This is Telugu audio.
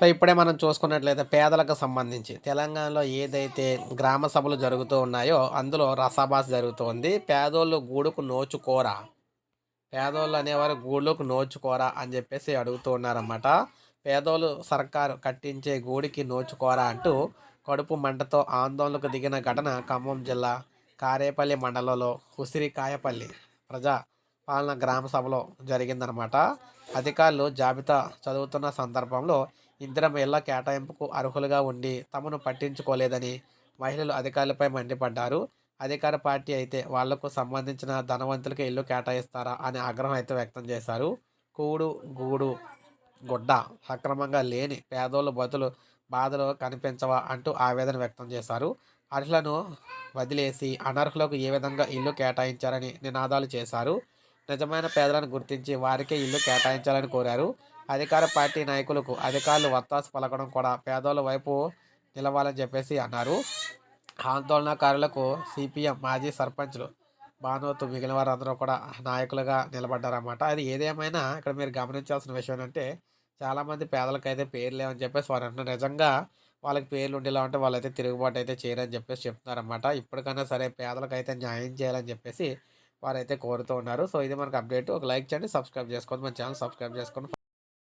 సో ఇప్పుడే మనం చూసుకున్నట్లయితే పేదలకు సంబంధించి తెలంగాణలో ఏదైతే గ్రామ సభలు జరుగుతూ ఉన్నాయో అందులో రసాభాస జరుగుతోంది. పేదోళ్ళు గూడుకు నోచుకోరా? పేదోళ్ళు అనేవారు గూడుకు నోచుకోరా అని చెప్పేసి అడుగుతూ ఉన్నారన్నమాట. పేదోళ్ళు సర్కారు కట్టించే గూడికి నోచుకోరా అంటూ కడుపు మంటతో ఆందోళనకు దిగిన ఘటన ఖమ్మం జిల్లా కారేపల్లి మండలంలో ఉసిరికాయపల్లి ప్రజా పాలన గ్రామ సభలో జరిగిందనమాట అధికారులు జాబితా చదువుతున్న సందర్భంలో ఇందిరమ్మ ఇళ్ళ కేటాయింపుకు అర్హులుగా ఉండి తమను పట్టించుకోలేదని మహిళలు అధికారులపై మండిపడ్డారు. అధికార పార్టీ అయితే వాళ్ళకు సంబంధించిన ధనవంతులకి ఇల్లు కేటాయిస్తారా అనే ఆగ్రహం అయితే వ్యక్తం చేశారు. కూడు గూడు గుడ్డ సక్రమంగా లేని పేదోళ్ళు బతులు బాధలు కనిపించవా అంటూ ఆవేదన వ్యక్తం చేశారు. అర్హులను వదిలేసి అనర్హులకు ఏ విధంగా ఇల్లు కేటాయించారని నినాదాలు చేశారు. నిజమైన పేదలను గుర్తించి వారికే ఇల్లు కేటాయించాలని కోరారు. అధికార పార్టీ నాయకులకు అధికారులు వత్తాసు పలకడం కూడా పేదోళ్ళ వైపు నిలవాలని చెప్పేసి అన్నారు. ఆందోళనకారులకు సిపిఎం మాజీ సర్పంచ్లు భానుతు మిగిలిన వారందరూ కూడా నాయకులుగా నిలబడ్డారన్నమాట. అది ఏదేమైనా ఇక్కడ మీరు గమనించాల్సిన విషయం ఏంటంటే చాలామంది పేదలకైతే పేర్లు లేవని చెప్పేసి వారు అంటున్నారు. నిజంగా వాళ్ళకి పేర్లు ఉండేలా ఉంటే వాళ్ళైతే తిరుగుబాటు అయితే చేయరని చెప్పేసి చెప్తున్నారన్నమాట. ఇప్పటికైనా సరే పేదలకైతే న్యాయం చేయాలని చెప్పేసి వారైతే కోరుతూ ఉన్నారు. సో ఇది మనకు అప్డేట్. ఒక లైక్ చేయండి సబ్స్క్రైబ్ చేసుకోండి మన ఛానల్ సబ్స్క్రైబ్ చేసుకోండి.